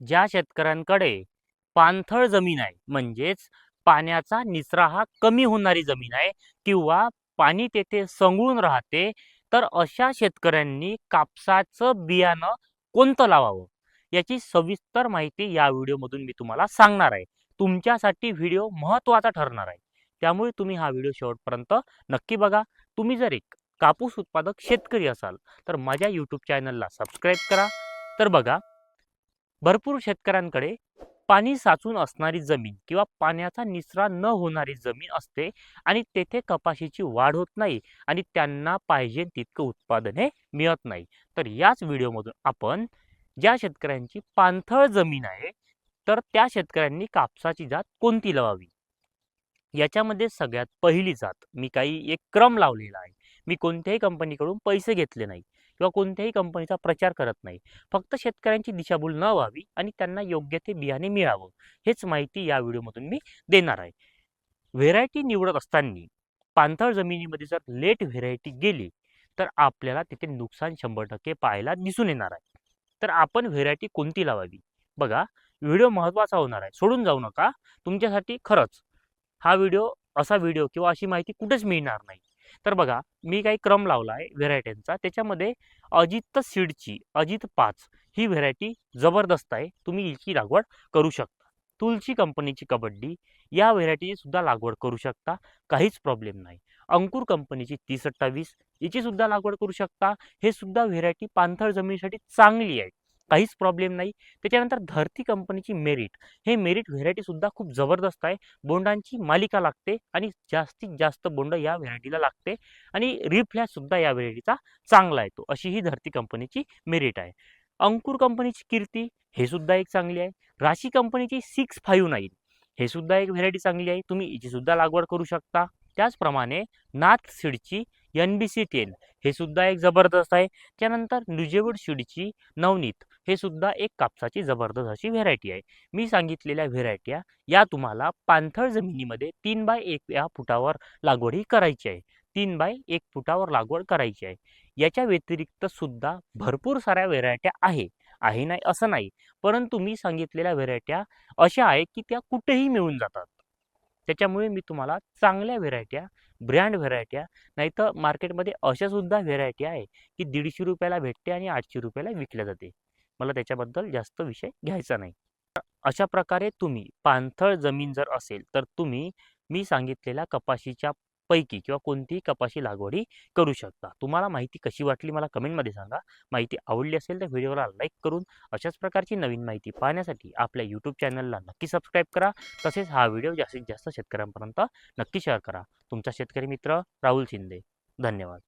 ज्या शेतकऱ्यांकडे पाणथळ जमीन आहे म्हणजेच पाण्याचा निचरा हा कमी होणारी जमीन आहे किंवा पाणी तेथे संगळून राहते तर अशा शेतकऱ्यांनी कापसाचं बियाणं कोणतं लावावं? याची सविस्तर माहिती या व्हिडिओमधून मी तुम्हाला सांगणार आहे. तुमच्यासाठी व्हिडिओ महत्त्वाचा ठरणार आहे. त्यामुळे तुम्ही हा व्हिडिओ शेवटपर्यंत नक्की बघा. तुम्ही जर एक कापूस उत्पादक शेतकरी असाल तर माझ्या यूट्यूब चॅनलला सबस्क्राईब करा. तर बघा भरपूर शेतकऱ्यांकडे पाणी साचून असणारी जमीन किंवा पाण्याचा निचरा न होणारी जमीन असते आणि तेथे कपाशीची वाढ होत नाही आणि त्यांना पाहिजे तितकं उत्पादन हे मिळत नाही. तर याच व्हिडिओमधून आपण ज्या शेतकऱ्यांची पाणथळ जमीन आहे तर त्या शेतकऱ्यांनी कापसाची जात कोणती लावावी? याच्यामध्ये सगळ्यात पहिली जात मी काही एक क्रम लावलेला आहे. मी कोणत्याही कंपनीकडून पैसे घेतले नाही किंवा कोणत्याही कंपनीचा प्रचार करत नाही. फक्त शेतकऱ्यांची दिशाभूल न व्हावी आणि त्यांना योग्य ते बियाणे मिळावं हेच माहिती या व्हिडिओमधून मी देणार आहे. व्हेरायटी निवडत असताना पाणथळ जमिनीमध्ये जर लेट व्हेरायटी गेली तर आपल्याला तिथे नुकसान शंभर टक्के पाहायला दिसून येणार आहे. तर आपण व्हेरायटी कोणती लावावी? बघा व्हिडिओ महत्त्वाचा होणार आहे. सोडून जाऊ नका. तुमच्यासाठी खरंच हा व्हिडिओ असा व्हिडिओ किंवा अशी माहिती कुठेच मिळणार नाही. तर बघा मी काही क्रम लावला आहे व्हेरायट्यांचा. त्याच्यामध्ये अजित सीडची अजित पाच ही व्हेरायटी जबरदस्त आहे. तुम्ही हिची लागवड करू शकता. तुलसी कंपनीची कबड्डी या व्हेरायटीची सुद्धा लागवड करू शकता. काहीच प्रॉब्लेम नाही. अंकुर कंपनीची तीस अठ्ठावीस याची सुद्धा लागवड करू शकता. हे सुद्धा व्हेरायटी पाणथळ जमिनीसाठी चांगली आहे. काहीच प्रॉब्लेम नाही. त्याच्यानंतर धरती कंपनीची मेरिट हे मेरिट व्हेरायटीसुद्धा खूप जबरदस्त आहे. बोंडांची मालिका लागते आणि जास्तीत जास्त बोंड या व्हेरायटीला लागते आणि रिफ्लॅशसुद्धा या व्हेरायटीचा चांगला येतो. अशी ही धरती कंपनीची मेरिट आहे. अंकुर कंपनीची कीर्ती हे सुद्धा एक चांगली आहे. राशी कंपनीची सिक्स फाईव्ह नाईन हे सुद्धा एक व्हेरायटी चांगली आहे. तुम्ही हिची सुद्धा लागवड करू शकता. त्याचप्रमाणे नाथ सीडची एन बी सी टेन हे सुद्धा एक जबरदस्त आहे. त्यानंतर नुजेवड शिडीची नवनीत हे सुद्धा एक कापसाची जबरदस्त अशी व्हेरायटी आहे. मी सांगितलेल्या व्हेरायट्या या तुम्हाला पाणथळ जमिनीमध्ये तीन बाय एक या फुटावर लागवड ही करायची आहे. तीन बाय एक फुटावर लागवड करायची आहे. याच्या व्यतिरिक्त सुद्धा भरपूर साऱ्या व्हेरायट्या आहे. आहे नाही असं नाही. परंतु मी सांगितलेल्या व्हेरायट्या अशा आहे की त्या कुठेही मिळून जातात. त्याच्यामुळे मी तुम्हाला चांगल्या व्हेरायट्या ब्रँड व्हेरायट्या नाही तर मार्केटमध्ये अशासुद्धा व्हेरायटी आहे की दीडशे रुपयाला भेटते आणि आठशे रुपयाला विकल्या जाते. मला त्याच्याबद्दल जास्त विषय घ्यायचा नाही. अशा प्रकारे तुम्ही पाणथळ जमीन जर असेल तर तुम्ही मी सांगितलेल्या कपाशीच्या पैकी किंवा कोणतीही कपाशी लागवडी करू शकता. तुम्हाला माहिती कशी वाटली मला कमेंटमध्ये सांगा. माहिती आवडली असेल तर व्हिडिओला लाईक करून अशाच प्रकारची नवीन माहिती पाहण्यासाठी आपल्या यूट्यूब चॅनलला नक्की सबस्क्राईब करा. तसेच हा व्हिडिओ जास्तीत जास्त शेतकऱ्यांपर्यंत नक्की शेअर करा. तुमचा शेतकरी मित्र राहुल शिंदे. धन्यवाद.